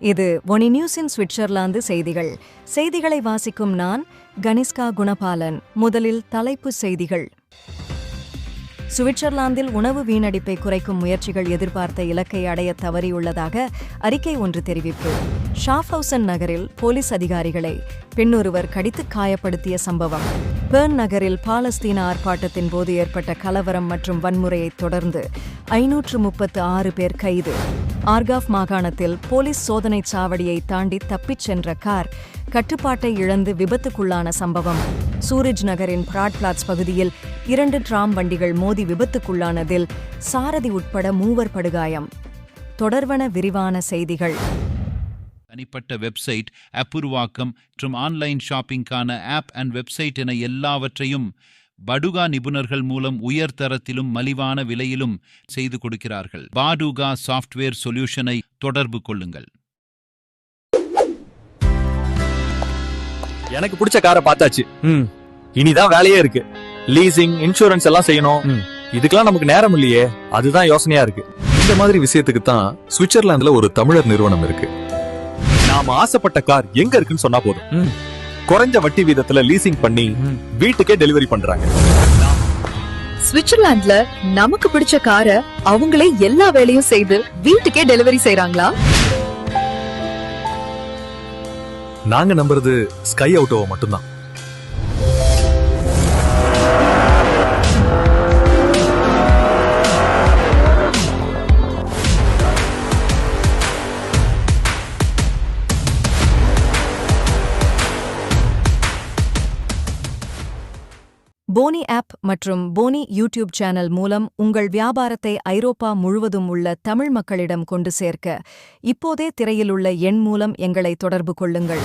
இது ஒனி நியூஸின் சுவிட்சர்லாந்து செய்திகள். செய்திகளை வாசிக்கும் நான் கனிஷ்கா குணபாலன். முதலில் தலைப்பு செய்திகள். சுவிட்சர்லாந்தில் உணவு வீணடிப்பை குறைக்கும் முயற்சிகள் எதிர்பார்த்த இலக்கை அடைய தவறியுள்ளதாக அறிக்கை ஒன்று தெரிவிப்பு. ஷாஃப்ஹவுசன் நகரில் போலீஸ் அதிகாரிகளை பெண்ணொருவர் கடித்து காயப்படுத்திய சம்பவம். பேர்ன் நகரில் பாலஸ்தீன ஆர்ப்பாட்டத்தின் போது ஏற்பட்ட கலவரம் மற்றும் வன்முறையைத் தொடர்ந்து ஐநூற்று முப்பத்து ஆறு பேர் கைது. ஆர்காஃப் மாகாணத்தில் போலீஸ் சோதனை சாவடியை தாண்டி தப்பிச் சென்ற கார் கட்டுப்பாட்டை இழந்து விபத்துக்குள்ளான சம்பவம். சூரஜ் நகரின் பிராட்பிளாட்ஸ் பகுதியில் இரண்டு டிராம் வண்டிகள் மோதி விபத்துக்குள்ளானதில் சாரதி உட்பட மூவர் படுகாயம். தொடர்வன விரிவான செய்திகள். தனிப்பட்ட வெப்சைட் ஆப் உருவாக்கம் மற்றும் ஆன்லைன் ஷாப்பிங்கான ஆப் அண்ட் வெப்சைட் என எல்லாவற்றையும் படுகா நிபுணர்கள் மூலம் உயர் தரத்திலும் மலிவான விலையிலும் செய்து கொடுக்கிறார்கள். பாடுகா சாஃப்ட்வேர் சொல்யூஷனை தொடர்பு கொள்ளுங்கள். எனக்கு பிடிச்ச காரை பார்த்தாச்சு. ம். இனிதான் வேலையே இருக்கு. லீசிங் இன்சூரன்ஸ் எல்லாம் செய்யணும். இதுக்கெல்லாம் நமக்கு நேரம் இல்லையே. அதுதான் யோசனையா இருக்கு. இந்த மாதிரி விஷயத்துக்கு தான் சுவிட்சர்லாந்துல ஒரு தமிழர் நிறுவனம் இருக்கு. நாம ஆசைப்பட்ட கார் எங்க இருக்குன்னு சொன்னா போதும். குறைஞ்ச வட்டி வீதத்துல லீசிங் பண்ணி. வீட்டுக்கே டெலிவரி பண்றாங்க. சுவிட்சர்லாந்துல நமக்கு பிடிச்ச காரை அவங்களே எல்லா வேலையும் செய்து வீட்டுக்கே டெலிவரி செய்றாங்களா? நாங்க நம்புறது ஸ்கை அவுட்டோவை மட்டும்தான். போனி ஆப் மற்றும் போனி யூடியூப் சேனல் மூலம் உங்கள் வியாபாரத்தை ஐரோப்பா முழுவதும் உள்ள தமிழ் மக்களிடம் கொண்டு சேர்க்க இப்போதே திரையில் உள்ள எண் மூலம் எங்களை தொடர்பு கொள்ளுங்கள்.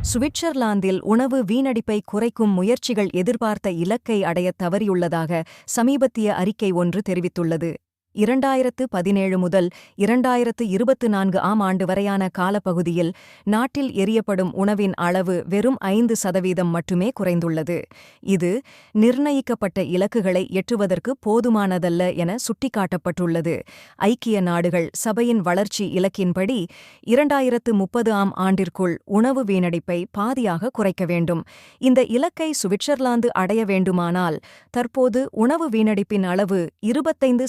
சுவிட்சர்லாந்தில் உணவு வீணடிப்பை குறைக்கும் முயற்சிகள் எதிர்பார்த்த இலக்கை அடையத் தவறியுள்ளதாக சமீபத்திய அறிக்கை ஒன்று தெரிவித்துள்ளது. இரண்டாயிரத்து பதினேழு முதல் இரண்டாயிரத்து இருபத்து நான்கு ஆம் ஆண்டு வரையான காலப்பகுதியில் நாட்டில் எரியப்படும் உணவின் அளவு வெறும் ஐந்து சதவீதம் மட்டுமே குறைந்துள்ளது. இது நிர்ணயிக்கப்பட்ட இலக்குகளை எட்டுவதற்கு போதுமானதல்ல என சுட்டிக்காட்டப்பட்டுள்ளது. ஐக்கிய நாடுகள் சபையின் வளர்ச்சி இலக்கின்படி இரண்டாயிரத்து முப்பது ஆம் ஆண்டிற்குள் உணவு வீணடிப்பை பாதியாக குறைக்க வேண்டும். இந்த இலக்கை சுவிட்சர்லாந்து அடைய வேண்டுமானால் தற்போது உணவு வீணடிப்பின் அளவு இருபத்தைந்து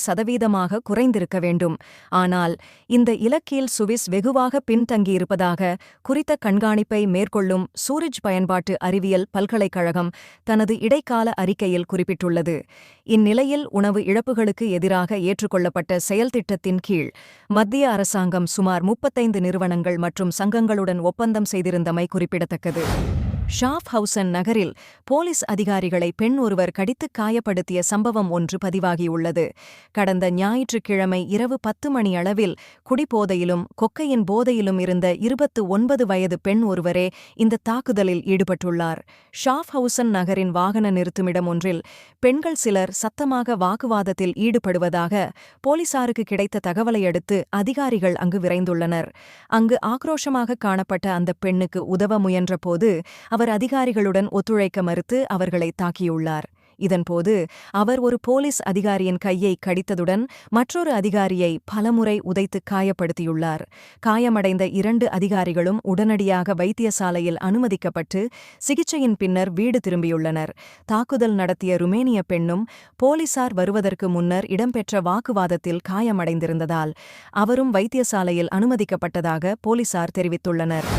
அதிகமாக குறைந்திருக்க வேண்டும். ஆனால் இந்த இலக்கில் சுவிஸ் வெகுவாக பின்தங்கியிருப்பதாக குறித்த கண்காணிப்பை மேற்கொள்ளும் சூரிஜ் பயன்பாட்டு அறிவியல் பல்கலைக்கழகம் தனது இடைக்கால அறிக்கையில் குறிப்பிட்டுள்ளது. இந்நிலையில் உணவு இழப்புகளுக்கு எதிராக ஏற்றுக்கொள்ளப்பட்ட செயல்திட்டத்தின் கீழ் மத்திய அரசாங்கம் சுமார் முப்பத்தைந்து நிறுவனங்கள் மற்றும் சங்கங்களுடன் ஒப்பந்தம் செய்திருந்தமை குறிப்பிடத்தக்கது. ஷாஃப் ஹவுசன் நகரில் போலீஸ் அதிகாரிகளை பெண் ஒருவர் கடித்து காயப்படுத்திய சம்பவம் ஒன்று பதிவாகியுள்ளது. கடந்த ஞாயிற்றுக்கிழமை இரவு பத்து மணி அளவில் குடிபோதையிலும் கொக்கையின் போதையிலும் இருந்த இருபத்து ஒன்பது வயது பெண் ஒருவரே இந்த தாக்குதலில் ஈடுபட்டுள்ளார். ஷாஃப் ஹவுசன் நகரின் வாகன நிறுத்துமிடம் ஒன்றில் பெண்கள் சிலர் சத்தமாக வாக்குவாதத்தில் ஈடுபடுவதாக போலீசாருக்கு கிடைத்த தகவலையடுத்து அதிகாரிகள் அங்கு விரைந்துள்ளனர். அங்கு ஆக்ரோஷமாக காணப்பட்ட அந்த பெண்ணுக்கு உதவ முயன்றபோது அவர் அவர் அதிகாரிகளுடன் ஒத்துழைக்க மறுத்து அவர்களை தாக்கியுள்ளார். இதன்போது அவர் ஒரு போலீஸ் அதிகாரியின் கையை கடித்ததுடன் மற்றொரு அதிகாரியை பலமுறை உதைத்து காயப்படுத்தியுள்ளார். காயமடைந்த இரண்டு அதிகாரிகளும் உடனடியாக வைத்தியசாலையில் அனுமதிக்கப்பட்டு சிகிச்சையின் பின்னர் வீடு திரும்பியுள்ளனர். தாக்குதல் நடத்திய ருமேனிய பெண்ணும் போலீசார் வருவதற்கு முன்னர் இடம்பெற்ற வாக்குவாதத்தில் காயமடைந்திருந்ததால் அவரும் வைத்தியசாலையில் அனுமதிக்கப்பட்டதாக போலீசார் தெரிவித்துள்ளனர்.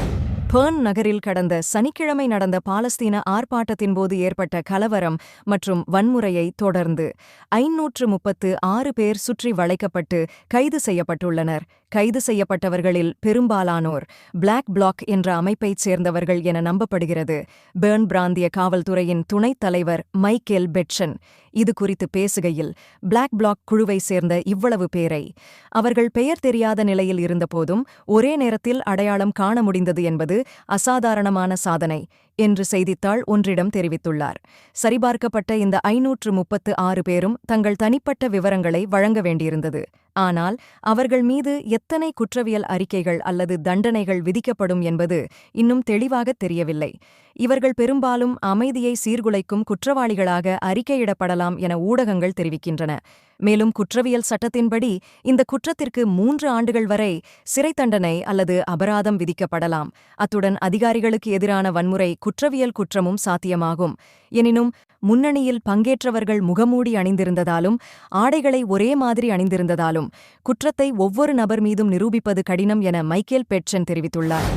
பேர்ன் நகரில் கடந்த சனிக்கிழமை நடந்த பாலஸ்தீன ஆர்ப்பாட்டத்தின் போது ஏற்பட்ட கலவரம் மற்றும் வன்முறையை தொடர்ந்து ஐநூற்று முப்பத்து ஆறு பேர் சுற்றி வளைக்கப்பட்டு கைது செய்யப்பட்டுள்ளனர். கைது செய்யப்பட்டவர்களில் பெரும்பாலானோர் பிளாக் பிளாக் என்ற அமைப்பைச் சேர்ந்தவர்கள் என நம்பப்படுகிறது. பேர்ன் பிராந்திய காவல்துறையின் துணைத் தலைவர் மைக்கேல் பெட்சன் இது குறித்து பேசுகையில் பிளாக் பிளாக் குழுவை சேர்ந்த இவ்வளவு பேரை. அவர்கள் பெயர் தெரியாத நிலையில் இருந்தபோதும் ஒரே நேரத்தில் அடையாளம் காண முடிந்தது என்பது அசாதாரணமான சாதனை என்று செய்தித்தாள் ஒன்றிடம் தெரிவித்துள்ளார். சரிபார்க்கப்பட்ட இந்த ஐநூற்று முப்பத்து ஆறு பேரும் தங்கள் தனிப்பட்ட விவரங்களை வழங்க வேண்டியிருந்தது. ஆனால் அவர்கள் மீது எத்தனை குற்றவியல் அறிக்கைகள் அல்லது தண்டனைகள் விதிக்கப்படும் என்பது இன்னும் தெளிவாகத் தெரியவில்லை. இவர்கள் பெரும்பாலும் அமைதியை சீர்குலைக்கும் குற்றவாளிகளாக அறிக்கையிடப்படலாம் என ஊடகங்கள் தெரிவிக்கின்றன. மேலும் குற்றவியல் சட்டத்தின்படி இந்த குற்றத்திற்கு மூன்று ஆண்டுகள் வரை சிறை தண்டனை அல்லது அபராதம் விதிக்கப்படலாம். அத்துடன் அதிகாரிகளுக்கு எதிரான வன்முறை குற்றவியல் குற்றமும் சாத்தியமாகும். எனினும் முன்னணியில் பங்கேற்றவர்கள் முகமூடி அணிந்திருந்ததாலும் ஆடைகளை ஒரே மாதிரி அணிந்திருந்ததாலும் குற்றத்தை ஒவ்வொரு நபர் மீதும் நிரூபிப்பது கடினம் என மைக்கேல் பெட்சன் தெரிவித்துள்ளார்.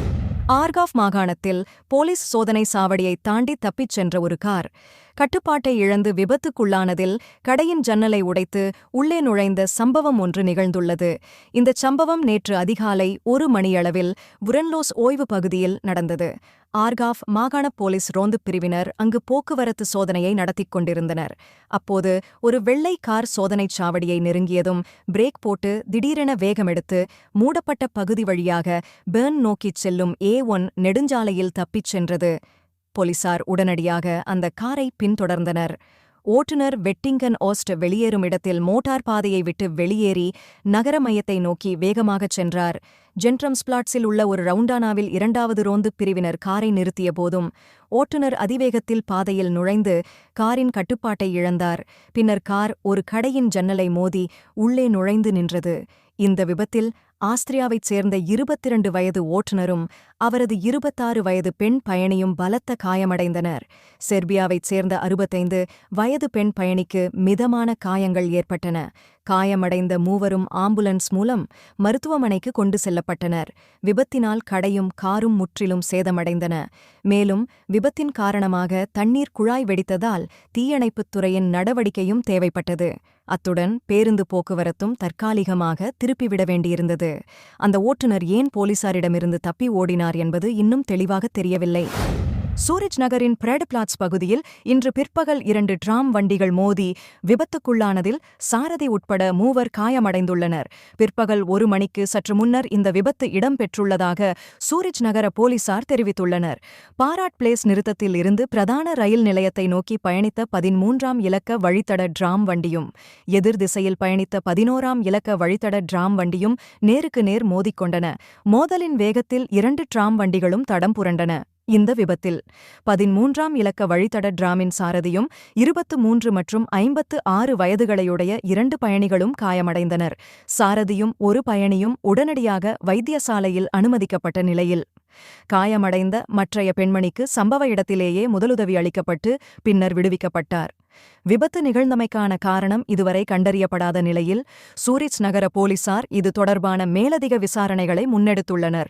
ஆர்காஃப் மாகாணத்தில் போலீஸ் சோதனை சாவடியை தாண்டி தப்பிச் சென்ற ஒரு கார் கட்டுப்பாட்டை இழந்து விபத்துக்குள்ளானதில் கடையின் ஜன்னலை உடைத்து உள்ளே நுழைந்த சம்பவம் ஒன்று நிகழ்ந்துள்ளது. இந்தச் சம்பவம் நேற்று அதிகாலை ஒரு மணியளவில் புரன்லோஸ் ஓய்வு பகுதியில் நடந்தது. ஆர்காஃப் மாகாண போலீஸ் ரோந்துப் பிரிவினர் அங்கு போக்குவரத்து சோதனையை நடத்திக் கொண்டிருந்தனர். அப்போது ஒரு வெள்ளை கார் சோதனைச் சாவடியை நெருங்கியதும் பிரேக் போட்டு திடீரென வேகமெடுத்து மூடப்பட்ட பகுதி வழியாக பேர்ன் நோக்கிச் செல்லும் ஏ ஒன் நெடுஞ்சாலையில் தப்பிச் சென்றது. போலீசார் உடனடியாக அந்த காரை பின்தொடர்ந்தனர். ஓட்டுநர் வெட்டிங்கன் ஓஸ்ட் வெளியேறும் இடத்தில் மோட்டார் பாதையை விட்டு வெளியேறி நகர மையத்தை நோக்கி வேகமாகச் சென்றார். ஜென்ட்ரம்ஸ்பிளாட்ஸில் உள்ள ஒரு ரவுண்டானாவில் இரண்டாவது ரோந்து பிரிவினர் காரை நிறுத்திய போதும் ஓட்டுநர் அதிவேகத்தில் பாதையில் நுழைந்து காரின் கட்டுப்பாட்டை இழந்தார். பின்னர் கார் ஒரு கடையின் ஜன்னலை மோதி உள்ளே நுழைந்து நின்றது. இந்த விபத்தில் ஆஸ்திரியாவைச் சேர்ந்த இருபத்திரண்டு வயது ஓட்டுநரும் அவரது இருபத்தாறு வயது பெண் பயணியும் பலத்த காயமடைந்தனர். செர்பியாவைச் சேர்ந்த அறுபத்தைந்து வயது பெண் பயணிக்கு மிதமான காயங்கள் ஏற்பட்டன. காயமடைந்த மூவரும் ஆம்புலன்ஸ் மூலம் மருத்துவமனைக்கு கொண்டு செல்லப்பட்டனர். விபத்தினால் கடையும் காரும் முற்றிலும் சேதமடைந்தன. மேலும் விபத்தின் காரணமாக தண்ணீர் குழாய் வெடித்ததால் தீயணைப்புத் துறையின் நடவடிக்கையும் தேவைப்பட்டது. அத்துடன் பேருந்து போக்குவரத்தும் தற்காலிகமாக திருப்பிவிட வேண்டியிருந்தது. அந்த ஓட்டுநர் ஏன் போலீசாரிடமிருந்து தப்பி ஓடினார் என்பது இன்னும் தெளிவாகத் தெரியவில்லை. சூரஜ் நகரின் பிரெட் பிளாட்ஸ் பகுதியில் இன்று பிற்பகல் இரண்டு டிராம் வண்டிகள் மோதி விபத்துக்குள்ளானதில் சாரதி உட்பட மூவர் காயமடைந்துள்ளனர். பிற்பகல் ஒரு மணிக்கு சற்று முன்னர் இந்த விபத்து இடம்பெற்றுள்ளதாக சூரஜ் நகர போலீசார் தெரிவித்துள்ளனர். பாராட் பிளேஸ் நிறுத்தத்தில் இருந்து பிரதான ரயில் நிலையத்தை நோக்கி பயணித்த பதிமூன்றாம் இலக்க வழித்தட டிராம் வண்டியும் எதிர் திசையில் பயணித்த பதினோராம் இலக்க வழித்தட டிராம் வண்டியும் நேருக்கு நேர் மோதிக்கொண்டன. மோதலின் வேகத்தில் இரண்டு டிராம் வண்டிகளும் தடம் புரண்டன. இந்த விபத்தில் பதிமூன்றாம் இலக்க வழித்தட டிராமின் சாரதியும் இருபத்து மூன்று மற்றும் ஐம்பத்து ஆறு வயதுகளையுடைய இரண்டு பயணிகளும் காயமடைந்தனர். சாரதியும் ஒரு பயணியும் உடனடியாக வைத்தியசாலையில் அனுமதிக்கப்பட்ட நிலையில். காயமடைந்த மற்றைய பெண்மணிக்கு சம்பவ இடத்திலேயே முதலுதவி அளிக்கப்பட்டு பின்னர் விடுவிக்கப்பட்டார். விபத்து நிகழ்ந்தமைக்கான காரணம் இதுவரை கண்டறியப்படாத நிலையில் சூரிச் நகர போலீசார் இது தொடர்பான மேலதிக விசாரணைகளை முன்னெடுத்துள்ளனர்.